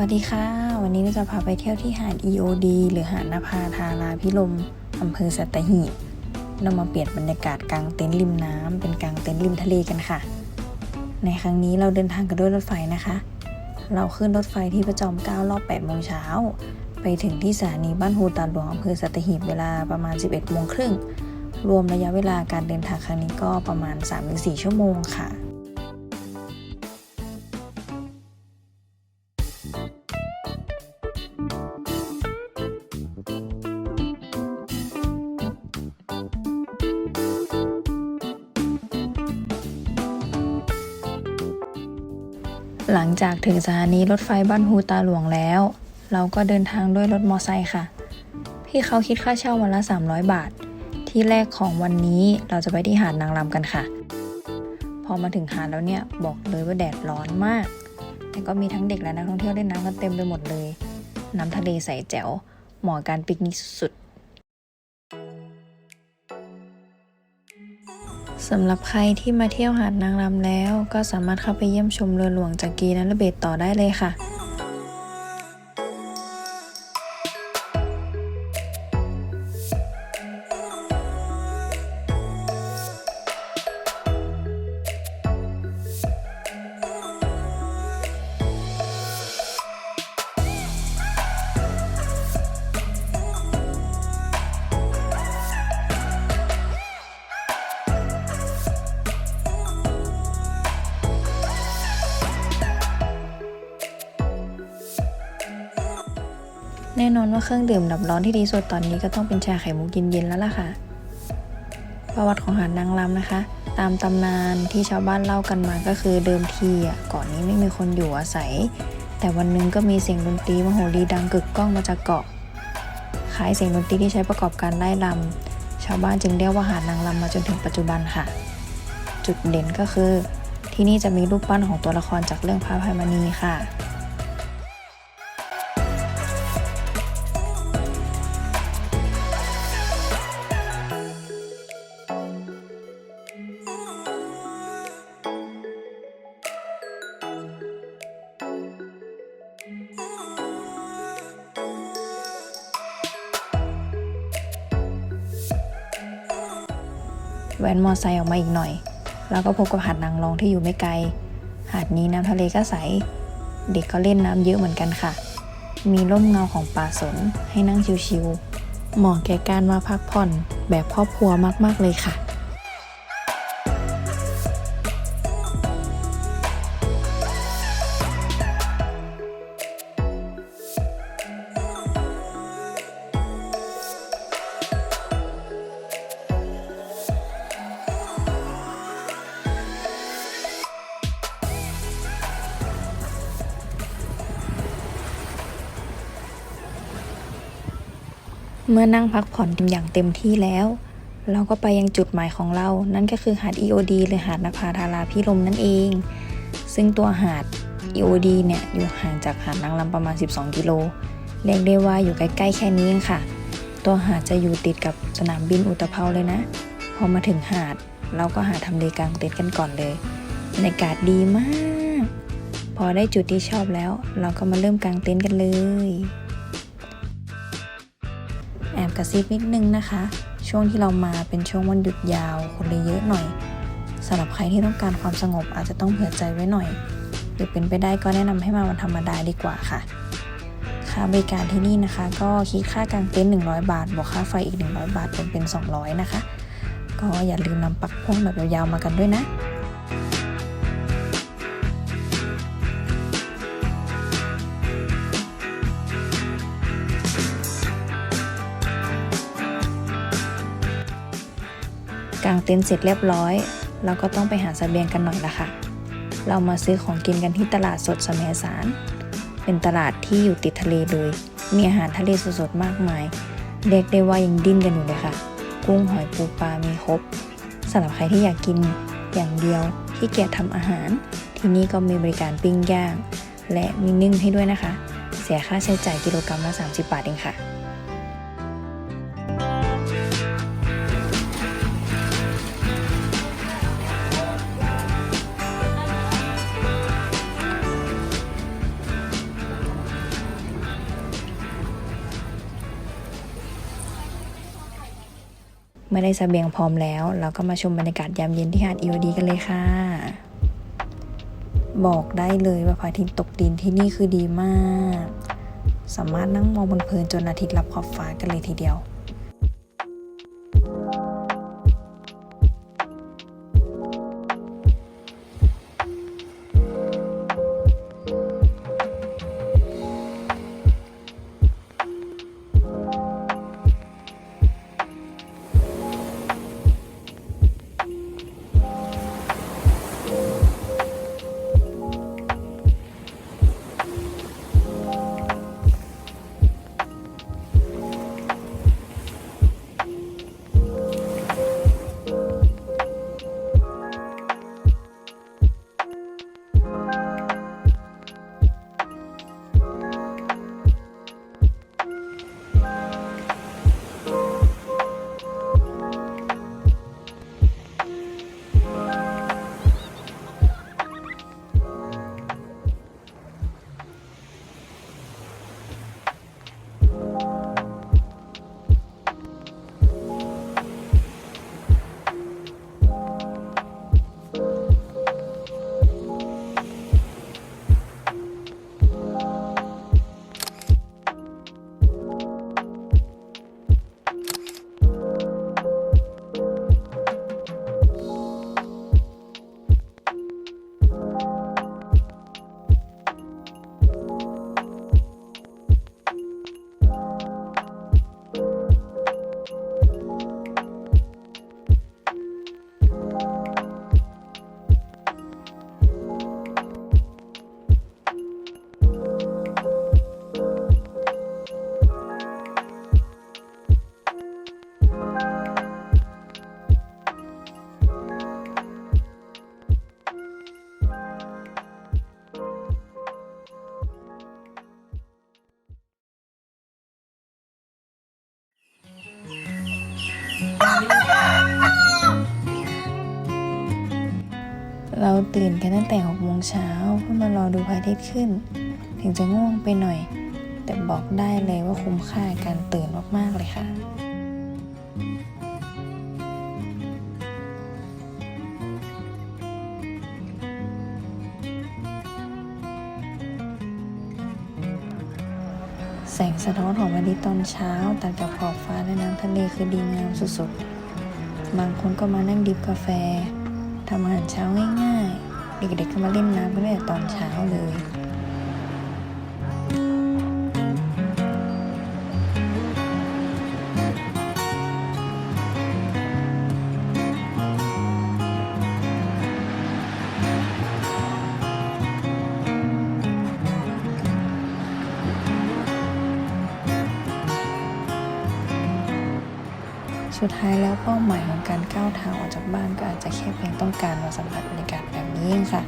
วัสดีค่ะ วันนี้เราจะพาไปเที่ยวที่หาด EOD หรือหาดนภาธาราพิลมอำเภอสัตหีบเรามาเปลี่ยนบรรยากาศกลางเต็นท์ริมน้ำเป็นกลางเต็นท์ริมทะเลกันค่ะ ในครั้งนี้เราเดินทางกันด้วยรถไฟนะคะ เราขึ้นรถไฟที่ประจอมเก้ารอบ8โมงเช้า ไปถึงที่สถานีบ้านฮูตาหลวงอำเภอสัตหีบเวลาประมาณ 11โมงครึ่งรวมระยะเวลาการเดินทางครั้งนี้ก็ประมาณ 3-4 ชั่วโมงค่ะ หลังจากถึงสถานีรถไฟบ้านฮูตาหลวงแล้ว เราก็เดินทางด้วยรถมอไซค์ค่ะ พี่เขาคิดค่าเช่าวันละ 300 บาท ที่แรกของวันนี้เราจะไปที่หาดนางรำกันค่ะ พอมาถึงหาดแล้วเนี่ยบอกเลยว่าแดดร้อนมาก แต่ก็มีทั้งเด็กและนักท่องเที่ยวเล่นน้ำกันเต็มไปหมดเลย น้ำทะเลใสแจ๋วเหมาะกับการปิกนิกสุดๆ สำหรับใครที่มาเที่ยวหาดนางรำแล้ว ก็สามารถเข้าไปเยี่ยมชมเรือหลวงจากกีนันเบตต่อได้เลยค่ะ น่นอนว่าเครื่องดื่มดับร้อนที่ดีสุดตอนนี้ก็ต้องเป็นชาไข่มุกเย็นๆแล้วล่ะค่ะ ประวัติของหาดนางรำนะคะ ตามตำนานที่ชาวบ้านเล่ากันมาก็คือเดิมทีอะกาะนี้ไม่มีคนอยู่อาศัย แต่วันหนึงก็มีเสียงดนตรีมโหรีดังกึกก้องมาจากเกาะคล้ายเสียงดนตรีที่ใช้ประกอบการไล่รำชาวบ้านจึงเรียกว่าหาดนางรำมาจนถึงปัจจุบันค่ะ จุดเด่นก็คือ ที่นี่จะมีรูปปั้นของตัวละครจากเรื่องพระอภัยมณีค่ะ แว้นมอไซค์ออกมาอีกหน่อย แล้วก็พบกับหาดนางรองที่อยู่ไม่ไกล หาดนี้น้ำทะเลก็ใส เด็กก็เล่นน้ำเยอะเหมือนกันค่ะ มีร่มเงาของป่าสนให้นั่งชิวๆเหมาะแก่การมาพักผ่อนแบบครอบครัวมากๆเลยค่ะ เมื่อนั่งพักผ่อนอย่างเต็มที่แล้ว เราก็ไปยังจุดหมายของเรา นั่นก็คือหาด EOD หรือหาดนภาธาราพิรมนั่นเอง ซึ่งตัวหาด EOD เนี่ยอยู่ห่างจากหาดนางรำประมาณ 12 กิโล เรียกได้ว่าอยู่ใกล้ๆแค่นี้เองค่ะ ตัวหาดจะอยู่ติดกับสนามบินอุตภเปาเลยนะ พอมาถึงหาดเราก็หาทำเลกลางเต็นท์กันก่อนเลยบรรยากาศดีมาก พอได้จุดที่ชอบแล้ว เราก็มาเริ่มกางเต็นท์กันเลย กระซิบนิดนึงนะคะ ช่วงที่เรามาเป็นช่วงวันหยุดยาวคนเลยเยอะหน่อยสำหรับใครที่ต้องการความสงบอาจจะต้องเผื่อใจไว้หน่อย หรือเป็นไปได้ก็แนะนำให้มาวันธรรมดาดีกว่าค่ะ ค่าบริการที่นี่นะคะ ก็คิดค่ากางเต็นท์100 บาท บวกค่าไฟอีก 100 บาทรวมเป็น 200 นะคะ ก็อย่าลืมนำปักพ่วงแบบยาวๆมากันด้วยนะ กางเต็นท์เสร็จเรียบร้อย เราก็ต้องไปหาเสบียงกันหน่อยละค่ะ เรามาซื้อของกินกันที่ตลาดสดสมสาร เป็นตลาดที่อยู่ติดทะเลเลย มีอาหารทะเลสดๆมากมาย เรียกได้ว่ายังดิ้นกันอยู่เลยค่ะ กุ้งหอยปูปลามีครบสำหรับใครที่อยากกินอย่างเดียวที่เกียจทำอาหาร ที่นี่ก็มีบริการปิ้งย่าง และมีนึ่งให้ด้วยนะคะ เสียค่าใช้จ่ายกิโลกรัมละ 30 บาทเองค่ะ ไม่ได้เสบียงพร้อมแล้ว เราก็มาชมบรรยากาศยามเย็นที่หาดอีวดีกันเลยค่ะ บอกได้เลยว่าพระอาทิตย์ตกดินที่นี่คือดีมาก สามารถนั่งมองบนเพลินจนอาทิตย์รับขอบฟ้ากันเลยทีเดียว ตื่นกันตั้งแต่6โมงเช้าเพื่อมารอดูพระอาทิตย์ขึ้น ถึงจะง่วงไปหน่อย แต่บอกได้เลยว่าคุ้มค่าการตื่นมาก ๆ เลยค่ะแสงสะท้อนของพระอาทิตย์ตอนเช้าตัดกับขอบฟ้าและน้ำทะเลคือดีงามสุดๆ บางคนก็มานั่งดิบกาแฟ ทำอาหารเช้าง่ายๆ เด็กๆก็มาเล่นน้ำกันตั้งแต่ตอนเช้าเลย สุดท้ายแล้วเป้าหมายของการก้าวเท้าออกจากบ้านก็อาจจะแค่เพียงต้องการมาสัมผัสบรรยากาศแบบนี้เองค่ะ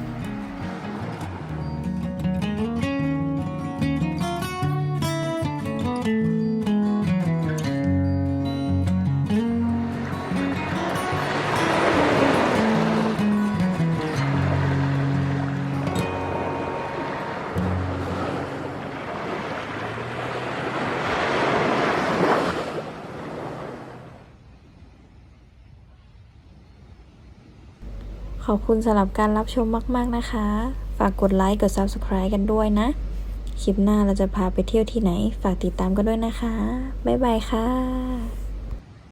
ขอบคุณสำหรับการรับชมมาก ๆ นะคะ ฝากกดไลค์ กด Subscribe กันด้วยนะ คลิปหน้าเราจะพาไปเที่ยวที่ไหน ฝากติดตามกันด้วยนะคะ บ๊ายบายค่ะ